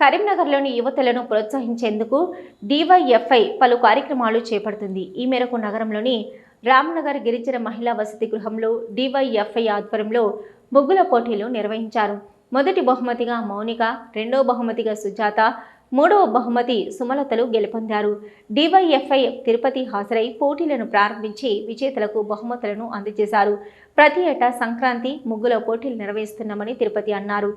కరీంనగర్లోని యువతలను ప్రోత్సహించేందుకు డివైఎఫ్ఐ పలు కార్యక్రమాలు చేపడుతుంది. ఈ మేరకు నగరంలోని రామ్నగర్ గిరిజన మహిళా వసతి గృహంలో డివైఎఫ్ఐ ఆధ్వర్యంలో ముగ్గుల పోటీలు నిర్వహించారు. మొదటి బహుమతిగా మౌనిక రెండో బహుమతిగా సుజాత మూడవ బహుమతి సుమలతలు గెలుపొందారు. డివైఎఫ్ఐ తిరుపతి హాజరై పోటీలను ప్రారంభించి విజేతలకు బహుమతులను అందజేశారు. ప్రతి ఏటా సంక్రాంతి ముగ్గుల పోటీలు నిర్వహిస్తున్నామని తిరుపతి అన్నారు.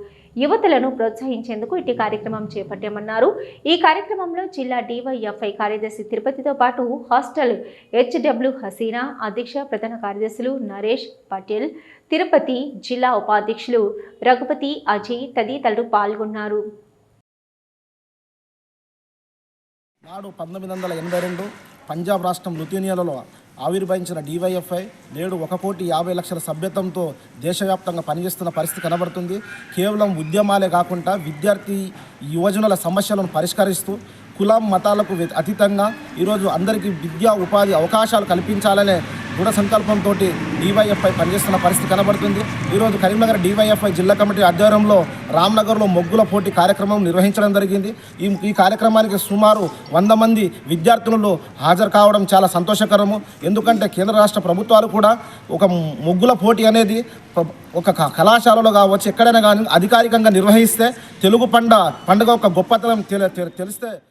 యువతలను ప్రోత్సహించేందుకు ఇటు కార్యక్రమం చేపట్టామన్నారు. ఈ కార్యక్రమంలో జిల్లా డివైఎఫ్ఐ కార్యదర్శి తిరుపతితో పాటు హాస్టల్ హెచ్డబ్ల్యూ హసీనా అధ్యక్ష ప్రధాన కార్యదర్శులు నరేష్ పటేల్ తిరుపతి జిల్లా ఉపాధ్యక్షులు రఘుపతి అజయ్ తదితరులు పాల్గొన్నారు. నాడు పంతొమ్మిది వందల ఎనభై రెండు పంజాబ్ రాష్ట్రం లుథినియాలలో ఆవిర్భవించిన డివైఎఫ్ఐ నేడు ఒక కోటి యాభై లక్షల సభ్యత్వంతో దేశవ్యాప్తంగా పనిచేస్తున్న పరిస్థితి కనబడుతుంది. కేవలం ఉద్యమాలే కాకుండా విద్యార్థి యువజనుల సమస్యలను పరిష్కరిస్తూ కులం మతాలకు అతీతంగా ఈరోజు అందరికీ విద్యా ఉపాధి అవకాశాలు కల్పించాలనే దృఢ సంకల్పంతో డివైఎఫ్ఐ పనిచేస్తున్న పరిస్థితి కనబడుతుంది. ఈరోజు కరీంనగర్ డివైఎఫ్ఐ జిల్లా కమిటీ ఆధ్వర్యంలో రామ్నగర్లో మొగ్గుల పోటీ కార్యక్రమం నిర్వహించడం జరిగింది. ఈ ఈ కార్యక్రమానికి సుమారు వంద మంది విద్యార్థులు హాజరు కావడం చాలా సంతోషకరము. ఎందుకంటే కేంద్ర రాష్ట్ర ప్రభుత్వాలు కూడా ఒక మొగ్గుల పోటీ అనేది ఒక క- కళాశాలలో కావచ్చు ఎక్కడైనా కానీ అధికారికంగా నిర్వహిస్తే తెలుగు పండ పండుగ ఒక గొప్పతనం తెలిస్తే